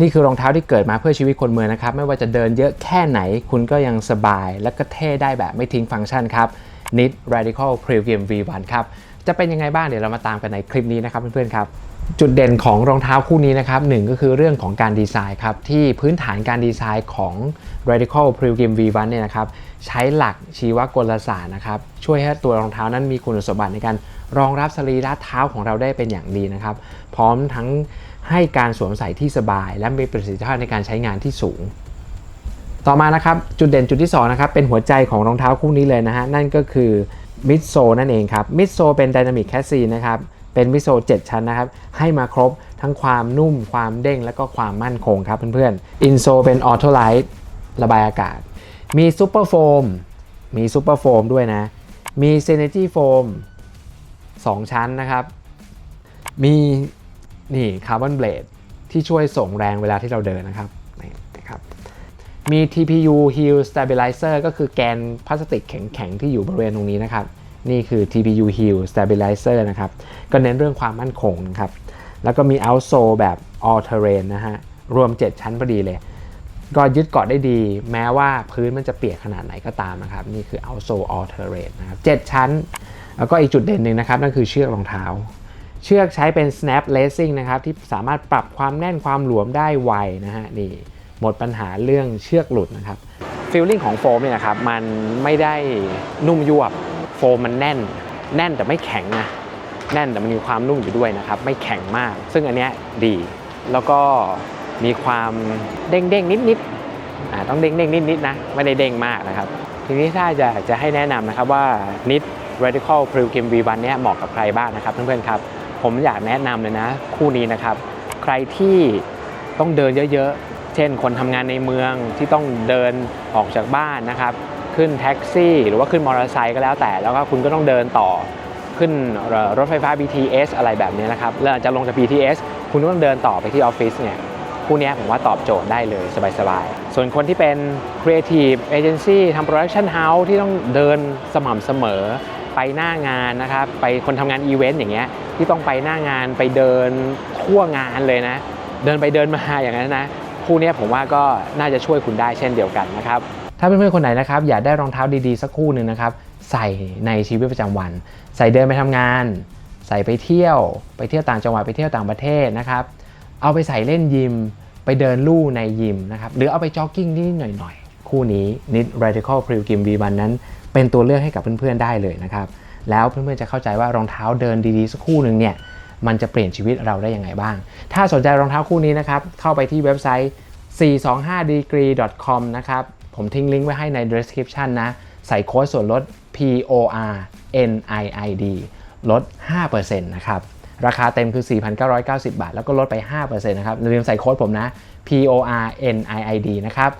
นี่คือรองเท้าที่เกิดมาเพื่อชีวิตคนเมืองนะครับ ไม่ว่าจะเดินเยอะแค่ไหนคุณก็ยังสบาย และก็เท่ได้แบบไม่ทิ้งฟังก์ชันครับ Knit Radical Premium V1 ครับ จะเป็นยังไงบ้างเดี๋ยวเรามาตามกันในคลิปนี้นะครับเพื่อนๆครับ จุดเด่นของรองเท้าคู่นี้นะครับหนึ่งก็คือเรื่องของการดีไซน์ครับ ที่พื้นฐานการดีไซน์ของ Radical Pilgrim V1 เนี่ยนะครับใช้หลักชีวกลศาสตร์นะครับ ช่วยให้ตัวรองเท้านั้นมีคุณสมบัติในการรองรับสรีระเท้าของเราได้เป็นอย่างดีนะครับ พร้อมทั้งให้การสวมใส่ที่สบาย และมีประสิทธิภาพในการใช้งานที่สูง ต่อมานะครับจุดเด่นจุดที่2นะครับเป็นหัวใจของรองเท้าคู่นี้เลยนะฮะนั่นก็คือมิดโซนั่นเองครับมิดโซเป็น Dynamic c a s s i นะครับ เป็นมิโซ7ชั้นนะครับ ให้มาครบทั้งความนุ่มความเด้งและก็ความมั่นคงครับเพื่อนๆอินโซเป็นออโตไลท์ระบายอากาศ มีซูเปอร์โฟมมีซูเปอร์โฟมด้วยนะ มีเซเนจีโฟม2 ชั้นนะครับ มีนี่คาร์บอนเบลดที่ช่วยส่งแรงเวลาที่เราเดินนะครับนี่นะครับมี TPU Heel Stabilizer ก็คือแกนพลาสติกแข็งๆ ที่อยู่บริเวณตรงนี้นะครับ นี่คือ TPU Heel Stabilizer นะครับ ก็เน้นเรื่องความมั่นคงนะครับ แล้วก็มี outsole แบบ all terrain นะฮะ รวม 7 ชั้นพอดีเลย ก็ยึดเกาะได้ดี แม้ว่าพื้นมันจะเปียกขนาดไหนก็ตามนะครับ นี่คือ outsole all terrain นะครับ 7 ชั้น แล้วก็อีกจุดเด่นหนึ่งนะครับ นั่นคือเชือกรองเท้า เชือกใช้เป็น snap lacing นะครับ ที่สามารถปรับความแน่นความหลวมได้ไวนะฮะ นี่ หมดปัญหาเรื่องเชือกหลุดนะครับ ฟีลลิ่งของโฟมเนี่ยนะครับ มันไม่ได้นุ่มยวบ ฟมมันแน่น แน่นแต่ไม่แข็งนะแน่นแต่มันมีความนุ่มอยู่ด้วยนะครับ ไม่แข็งมาก ซึ่งอันเนี้ยดีแล้วก็มีความเด้งเด้งนิดนิดๆอ่าต้องเด้งเด้งนิดนิดๆนะไม่ได้เด้งมากนะครับ ทีนี้ถ้าจะจะให้แนะนำนะครับว่า NIT Radical Pilgrim V1 เนี้ยเหมาะกับใครบ้างนะครับเพื่อนๆครับผมอยากแนะนำเลยนะ คู่นี้นะครับ ใครที่ต้องเดินเยอะๆ เช่นคนทำงานในเมืองที่ต้องเดินออกจากบ้านนะครับ ขึ้นแท็กซี่ หรือว่าขึ้นมอเตอร์ไซค์ก็แล้วแต่ แล้วก็คุณก็ต้องเดินต่อขึ้นรถไฟฟ้า BTS อะไรแบบนี้นะครับ แล้วจะลงจาก BTS คุณก็ต้องเดินต่อไปที่ออฟฟิศเนี่ยคู่นี้ผมว่าตอบโจทย์ได้เลยสบายๆ ส่วนคนที่เป็น Creative Agency ทำ Production House ที่ต้องเดินสม่ำเสมอไปหน้างานนะครับ ไปคนทำงานอีเวนต์อย่างเงี้ยที่ต้องไปหน้างานไปเดินทั่วงานเลยนะ เดินไปเดินมาอย่างนั้นนะ คู่นี้ผมว่าก็น่าจะช่วยคุณได้เช่นเดียวกันนะครับ ถ้าเพื่อนๆคนไหนนะครับอยากได้รองเท้าดีๆสักคู่หนึ่งนะครับใส่ในชีวิตประจำวัน ใส่เดินไปทำงาน ใส่ไปเที่ยว ไปเที่ยวต่างจังหวัดไปเที่ยวต่างประเทศนะครับ เอาไปใส่เล่นยิม ไปเดินลู่ในยิมนะครับหรือเอาไปจ็อกกิ้งนิดหน่อยๆ คู่นี้ Knit Radical Pilgrim V1 นั้น เป็นตัวเลือกให้กับเพื่อนๆได้เลยนะครับแล้วเพื่อนๆจะเข้าใจว่ารองเท้าเดินดีๆสักคู่หนึ่งเนี่ยมันจะเปลี่ยนชีวิตเราได้ยังไงบ้าง ถ้าสนใจรองเท้าคู่นี้นะครับเข้าไปที่เว็บไซต์ 425degree.com นะครับ ผมทิ้งลิงก์ไว้ให้ใน description นะ ใส่โค้ดส่วนลด POR NIID ลด 5%นะครับ ราคาเต็มคือ 4,990 บาท แล้วก็ลดไป 5%นะครับอย่าลืมใส่โค้ดผมนะ POR NIID นะครับ